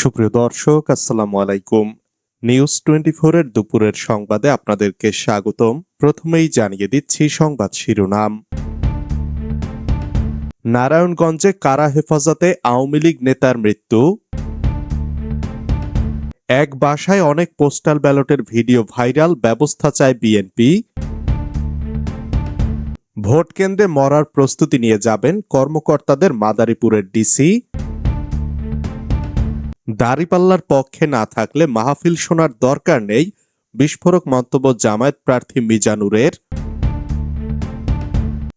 সুপ্রিয় দর্শক, আসসালামু আলাইকুম। নিউজ টোয়েন্টি এর দুপুরের সংবাদে আপনাদেরকে স্বাগতম। প্রথমেই জানিয়ে দিচ্ছি সংবাদ শিরোনাম। নারায়ণগঞ্জে কারা হেফাজতে আওয়ামী লীগ নেতার মৃত্যু? এক বাসায় অনেক পোস্টাল ব্যালটের ভিডিও ভাইরাল, ব্যবস্থা চায় বিএনপি। ভোট কেন্দ্রে মরার প্রস্তুতি নিয়ে যাবেন কর্মকর্তাদের মাদারীপুরের ডিসি। দাড়িপাল্লার পক্ষে না থাকলে মাহফিল শোনার দরকার নেই, বিস্ফোরক মন্তব্য জামায়াত প্রার্থী মিজানুরের।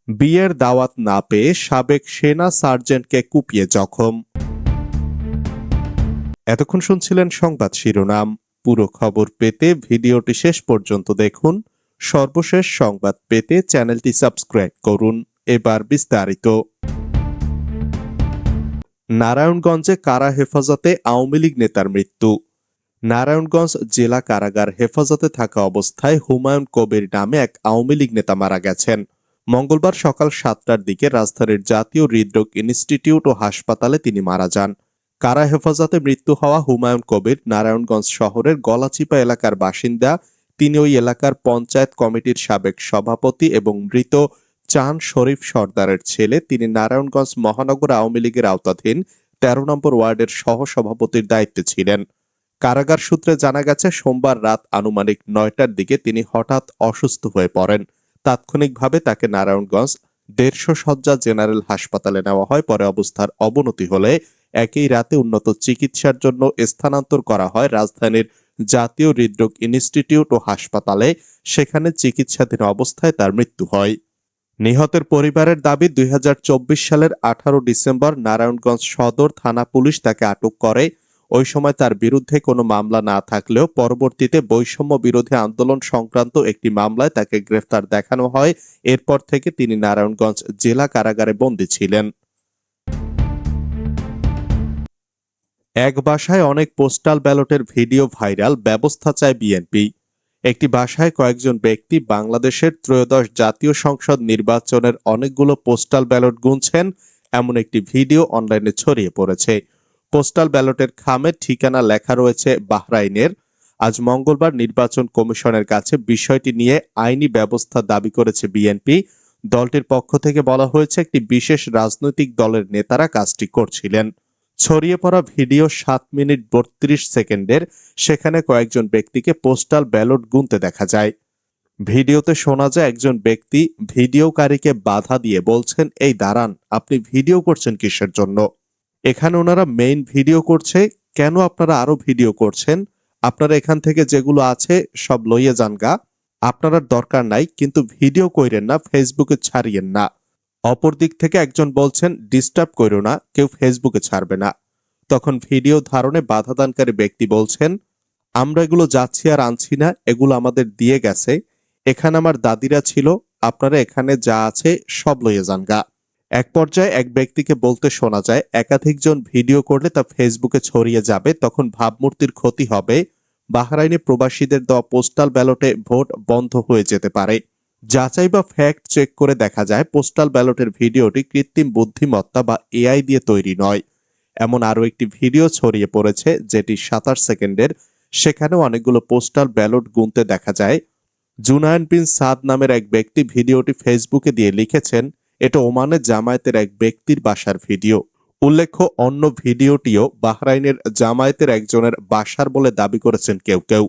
বিয়ের দাওয়াত না পেয়ে সাবেক সেনা সার্জেন্টকে কুপিয়ে জখম। এতক্ষণ শুনছিলেন সংবাদ শিরোনাম। পুরো খবর পেতে ভিডিওটি শেষ পর্যন্ত দেখুন। সর্বশেষ সংবাদ পেতে চ্যানেলটি সাবস্ক্রাইব করুন। এবার বিস্তারিত। নারায়ণগঞ্জে কারা হেফাজতে আওয়ামী লীগ নেতার মৃত্যু? নারায়ণগঞ্জ জেলা কারাগার হেফাজতে থাকা অবস্থায় হুমায়ুন কবির নামে এক আওয়ামী লীগ নেতা মারা গেছেন। মঙ্গলবার সকাল সাতটার দিকে রাজধানীর জাতীয় হৃদরোগ ইনস্টিটিউট ও হাসপাতালে তিনি মারা যান। কারা হেফাজতে মৃত্যু হওয়া হুমায়ুন কবির নারায়ণগঞ্জ শহরের গলাচিপা এলাকার বাসিন্দা। তিনি ওই এলাকার পঞ্চায়েত কমিটির সাবেক সভাপতি এবং মৃত চান শরীফ সর্দারের ছেলে। তিনি নারায়ণগঞ্জ মহানগর আওয়ামী লীগের আওতাধীন তেরো নম্বর ওয়ার্ডের সহসভাপতির দায়িত্বে ছিলেন। কারাগার সূত্রে জানা গেছে, সোমবার রাত আনুমানিক নয়টার দিকে তিনি হঠাৎ অসুস্থ হয়ে পড়েন। তাৎক্ষণিকভাবে তাকে নারায়ণগঞ্জ দেড়শো শয্যা জেনারেল হাসপাতালে নেওয়া হয়। পরে অবস্থার অবনতি হলে একই রাতে উন্নত চিকিৎসার জন্য স্থানান্তর করা হয়। রাজধানীর জাতীয় হৃদরোগ ইনস্টিটিউট ও হাসপাতালে সেখানে চিকিৎসাধীন অবস্থায় তার মৃত্যু হয়। নিহতের পরিবারের দাবি, দুই হাজার চব্বিশ সালের আঠারো ডিসেম্বর নারায়ণগঞ্জ সদর থানা পুলিশ তাকে আটক করে। ওই সময় তার বিরুদ্ধে কোনো মামলা না থাকলেও পরবর্তীতে বৈষম্য বিরোধী আন্দোলন সংক্রান্ত একটি মামলায় তাকে গ্রেফতার দেখানো হয়। এরপর থেকে তিনি নারায়ণগঞ্জ জেলা কারাগারে বন্দী ছিলেন। এক বাসায় অনেক পোস্টাল ব্যালটের ভিডিও ভাইরাল, ব্যবস্থা চায় বিএনপি। একটি ভাষায় কয়েকজন ব্যক্তি বাংলাদেশের ত্রয়োদশ জাতীয় সংসদ নির্বাচনের অনেকগুলো পোস্টাল ব্যালট গুনছেন, এমন একটি ভিডিও অনলাইনে ছড়িয়ে পড়েছে। পোস্টাল ব্যালটের খামে ঠিকানা লেখা রয়েছে বাহরাইনের। আজ মঙ্গলবার নির্বাচন কমিশনের কাছে বিষয়টি নিয়ে আইনি ব্যবস্থা দাবি করেছে বিএনপি। দলটির পক্ষ থেকে বলা হয়েছে, একটি বিশেষ রাজনৈতিক দলের নেতারা কাজটি করছিলেন। ছড়িয়ে পড়া ভিডিও সাত মিনিট বত্রিশ সেকেন্ডের, সেখানে কয়েকজন ব্যক্তিকে পোস্টাল ব্যালট গুনতে দেখা যায়। ভিডিওতে শোনা যায় একজন ব্যক্তি ভিডিওকারীকে বাধা দিয়ে বলছেন, এই দাঁড়ান, আপনি ভিডিও করছেন কিসের জন্য? এখানে ওনারা মেইন ভিডিও করছে, কেন আপনারা আরও ভিডিও করছেন? আপনারা এখান থেকে যেগুলো আছে সব লইয়ে যান গা। আপনার দরকার নাই, কিন্তু ভিডিও কইরেন না ফেসবুকে ছাড়িয়েন না। অপর দিক থেকে একজন বলছেন ডিস্টার্ব করো না, কেউ ফেসবুকে ছাড়বে না। তখন ভিডিও ধারণে বাধাদানকারী ব্যক্তি বলছেন, আমরা এগুলো যাচ্ছি আর আনছি না, এগুলো আমাদের দিয়ে গেছে। এখানে আমার দাদিরা ছিল, আপনারা এখানে যা আছে সব লইয়ে যান গা এক পর্যায়ে এক ব্যক্তিকে বলতে শোনা যায়, একাধিকজন ভিডিও করলে তা ফেসবুকে ছড়িয়ে যাবে, তখন ভাবমূর্তির ক্ষতি হবে। বাহরাইনে প্রবাসীদের দেওয়া পোস্টাল ব্যালটে ভোট বন্ধ হয়ে যেতে পারে। যাচাই বা ফ্যাক্ট চেক করে দেখা যায় পোস্টাল ব্যালটের ভিডিওটি কৃত্রিম বুদ্ধিমত্তা বা এআই দিয়ে তৈরি নয়। এমন আরও একটি ভিডিও ছড়িয়ে পড়েছে যেটি সাতাশ সেকেন্ডের। সেখানেও অনেকগুলো পোস্টাল ব্যালট গুনতে দেখা যায়। জুনায়ন বিন সাদ নামের এক ব্যক্তি ভিডিওটি ফেসবুকে দিয়ে লিখেছেন, এটা ওমানের জামায়াতের এক ব্যক্তির বাসার ভিডিও। উল্লেখ্য, অন্য ভিডিওটিও বাহরাইনের জামায়াতের একজনের বাসার বলে দাবি করেছেন কেউ কেউ।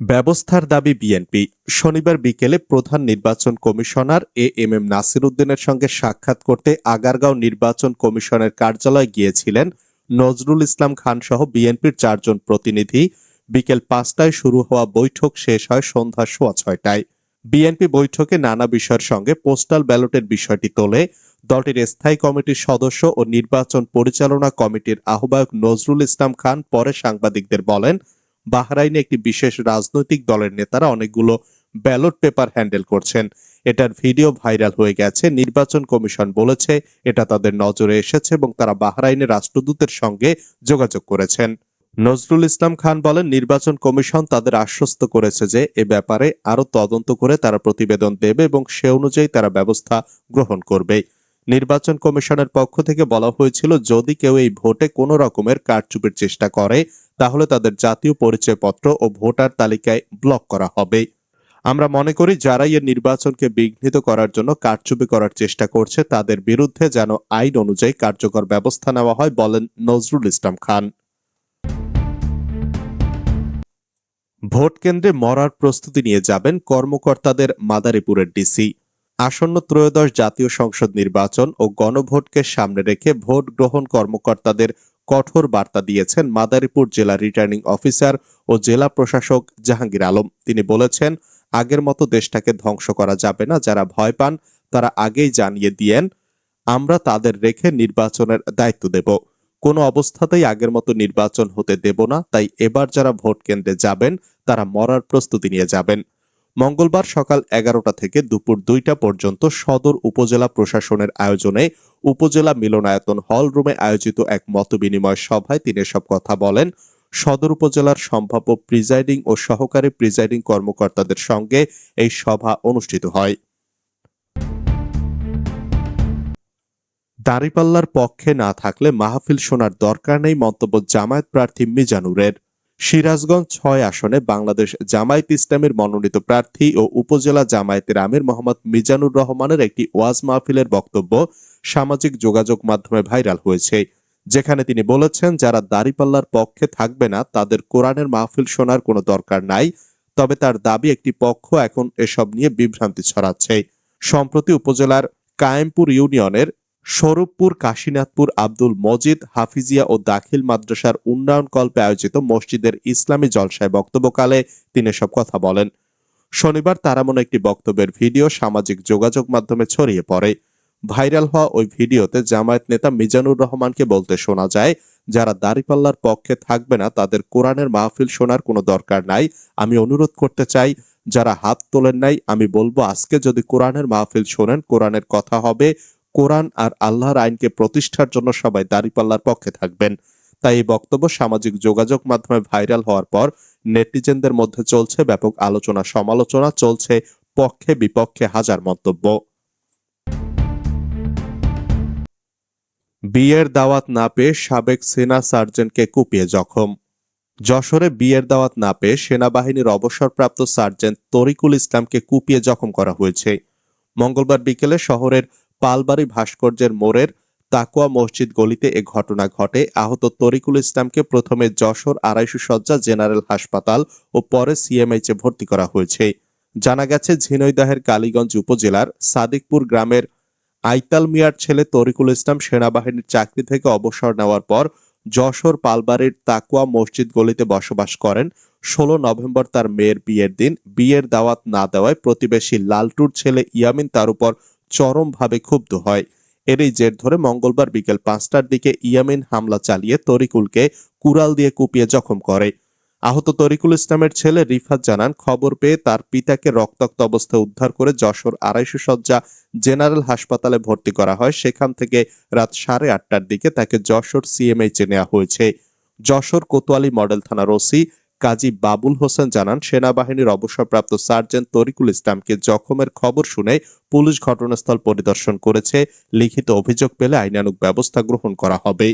ব্যবস্থার দাবি বিএনপি। শনিবার বিকেলে প্রধান নির্বাচন commissioner A M M Nasir উদ্দিনের সঙ্গে সাক্ষাৎ করতে আগারগাঁও নির্বাচন কমিশনের কার্যালয়ে গিয়েছিলেন নজরুল ইসলাম খান সহ বিএনপির চারজন প্রতিনিধি। বিকেল পাঁচটায় শুরু হওয়া বৈঠক শেষ হয় সন্ধ্যা সোয়া ছয়টায়। বিএনপি বৈঠকে নানা বিষয়ের সঙ্গে পোস্টাল ব্যালটের বিষয়টি তোলে। দলটির স্থায়ী কমিটির সদস্য ও নির্বাচন পরিচালনা কমিটির আহ্বায়ক নজরুল ইসলাম খান পরে সাংবাদিকদের বলেন বাহরাইনে একটি বিশেষ রাজনৈতিক দলের নেতারা অনেকগুলো ব্যালট পেপার হ্যান্ডেল করছেন। এটার ভিডিও ভাইরাল হয়ে গেছে। নির্বাচন কমিশন বলেছে, এটা তাদের নজরে এসেছে এবং তারা বাহরাইনের রাষ্ট্রদূতের সঙ্গে যোগাযোগ করেছেন। নজরুল ইসলাম খান বলেন, নির্বাচন কমিশন তাদের আশ্বস্ত করেছে যে এ ব্যাপারে আরও তদন্ত করে তারা প্রতিবেদন দেবে এবং সে অনুযায়ী তারা ব্যবস্থা গ্রহণ করবে। নির্বাচন কমিশনের পক্ষ থেকে বলা হয়েছিল, যদি কেউ এই ভোটে কোনো রকমের কারচুপির চেষ্টা করে তাহলে তাদের জাতীয় পরিচয়পত্র ও ভোটার তালিকায় ব্লক করা হবে। আমরা মনে করি যারাই এর নির্বাচনকে বিঘ্নিত করার জন্য কারচুপি করার চেষ্টা করছে, তাদের বিরুদ্ধে যেন আইন অনুযায়ী কার্যকর ব্যবস্থা নেওয়া হয় বলেন নজরুল ইসলাম খান। ভোট কেন্দ্রে মরার প্রস্তুতি নিয়ে যাবেন কর্মকর্তাদের মাদারীপুরের ডিসি। আসন্ন ত্রয়োদশ জাতীয় সংসদ নির্বাচন ও গণভোটকে সামনে রেখে ভোট গ্রহণ কর্মকর্তাদের কঠোর বার্তা দিয়েছেন মাদারীপুর জেলা রিটার্নিং অফিসার ও জেলা প্রশাসক জাহাঙ্গীর আলম। তিনি বলেছেন, আগের মতো দেশটাকে ধ্বংস করা যাবে না। যারা ভয় পান, তারা আগেই জানিয়ে দিয়েন, আমরা তাদের রেখে নির্বাচনের দায়িত্ব দেব। কোনো অবস্থাতেই আগের মতো নির্বাচন হতে দেব না। তাই এবার যারা ভোট কেন্দ্রে যাবেন, তারা মরার প্রস্তুতি নিয়ে যাবেন। মঙ্গলবার সকাল এগারোটা থেকে দুপুর দুইটা পর্যন্ত সদর উপজেলা প্রশাসনের আয়োজনে উপজেলা মিলনায়তন হল রুমে আয়োজিত এক মতবিনিময় সভায় তিনি এসব কথা বলেন। সদর উপজেলার সম্ভাব্য প্রিজাইডিং ও সহকারী প্রিজাইডিং কর্মকর্তাদের সঙ্গে এই সভা অনুষ্ঠিত হয়। দাঁড়িপাল্লার পক্ষে না থাকলে মাহফিল শোনার দরকার নেই মন্তব্য জামায়াত প্রার্থী মিজানুরের। সিরাজগঞ্জ ছয় আসনে বাংলাদেশ জামায়াত ইসলামের মনোনীত প্রার্থী ও উপজেলা জামায়াতের আমির মোহাম্মদ মিজানুর রহমানের একটি ওয়াজ মাহফিলের বক্তব্য সামাজিক যোগাযোগ মাধ্যমে ভাইরাল হয়েছে। যেখানে তিনি বলেছেন, যারা দাড়িপাল্লার পক্ষে থাকবে না, তাদের কোরআনের মাহফিল শোনার কোনো দরকার নাই, তবে তার দাবি একটি পক্ষ এখন এসব নিয়ে বিভ্রান্তি ছড়াচ্ছে। সম্প্রতি উপজেলার কায়েমপুর ইউনিয়নের স্বরূপপুর, কাশীনাথপুর, আব্দুল মজিদ, হাফিজিয়া ও দাখিল মাদ্রাসার উন্নয়ন কল্পে আয়োজিত মসজিদের ইসলামী জলসায় বক্তব্যকালে তিনি সব কথা বলেন। শনিবার তারামন একটি বক্তব্যের ভিডিও সামাজিক যোগাযোগ মাধ্যমে ছড়িয়ে পড়ে। ভাইরাল হওয়া ওই ভিডিওতে জামায়াত নেতা মিজানুর রহমানকে বলতে শোনা যায়, যারা দাঁড়িপাল্লার পক্ষে থাকবে না, তাদের কোরআনের মাহফিল শোনার কোনো দরকার নাই। আমি অনুরোধ করতে চাই, যারা হাত তোলেন নাই, আমি বলব আজকে যদি কোরআনের মাহফিল শোনেন, কোরআনের কথা হবে। কোরআন আর আল্লাহর আইনকে প্রতিষ্ঠার জন্য সবাই দাঁড়িপাল্লার পক্ষে থাকবেন। তাই এই বক্তব্য সামাজিক যোগাযোগ মাধ্যমে ভাইরাল হওয়ার পর নেটিজেনদের মধ্যে চলছে ব্যাপক আলোচনা সমালোচনা চলছে পক্ষে বিপক্ষে হাজার মন্তব্য। বিয়ের দাওয়াত না পেয়ে সাবেক সেনা সার্জেন্টকে কুপিয়ে জখম। যশোরে বিয়ের দাওয়াত না পেয়ে সেনাবাহিনীর অবসরপ্রাপ্ত সার্জেন্ট তরিকুল ইসলামকে কুপিয়ে জখম করা হয়েছে। মঙ্গলবার বিকেলে শহরের পালবাড়ি ভাস্কর্যের মোড়ের তাকুয়া মসজিদ গলিতে এ ঘটনা ঘটে। আহত তরিকুল ইসলামকে প্রথমে যশোর আড়াইশো সজ্জা জেনারেল হাসপাতাল ও পরে সিএমএইচে ভর্তি করা হয়েছে। জানা গেছে ঝিনৈদাহের কালীগঞ্জ উপজেলার সাদিকপুর গ্রামের আইতাল মিয়ার ছেলে তরিকুল ইসলাম সেনাবাহিনীর চাকরি থেকে অবসর নেওয়ার পর যশোর পালবাড়ির তাকুয়া মসজিদ গলিতে বসবাস করেন। ষোলো নভেম্বর তার মেয়ের বিয়ের দিন। বিয়ের দাওয়াত না দেওয়ায় প্রতিবেশী লালটুর ছেলে ইয়ামিন তার উপর চরমভাবে ক্ষুব্ধ হয়। এরই জের ধরে মঙ্গলবার বিকেল পাঁচটার দিকে ইয়ামিন হামলা চালিয়ে তরিকুলকে কুড়াল দিয়ে কুপিয়ে জখম করে। আহত তরিকুল ইসলামের ছেলে রিফাত জানান, খবর পেয়ে তার পিতাকে রক্তাক্ত অবস্থায় উদ্ধার করে যশোর আড়াইশো সজ্জা জেনারেল হাসপাতালে ভর্তি করা হয়। সেখান থেকে রাত সাড়ে আটটার দিকে তাকে যশোর সিএমএইচে নেওয়া হয়েছে। যশোর কোতোয়ালি মডেল থানার ওসি কাজী বাবুল হোসেন জানান, সেনাবাহিনীর অবসরপ্রাপ্ত সার্জেন্ট তরিকুল ইসলামকে জখমের খবর শুনে পুলিশ ঘটনাস্থল পরিদর্শন করেছে। লিখিত অভিযোগ পেলে আইনানুগ ব্যবস্থা গ্রহণ করা হবে।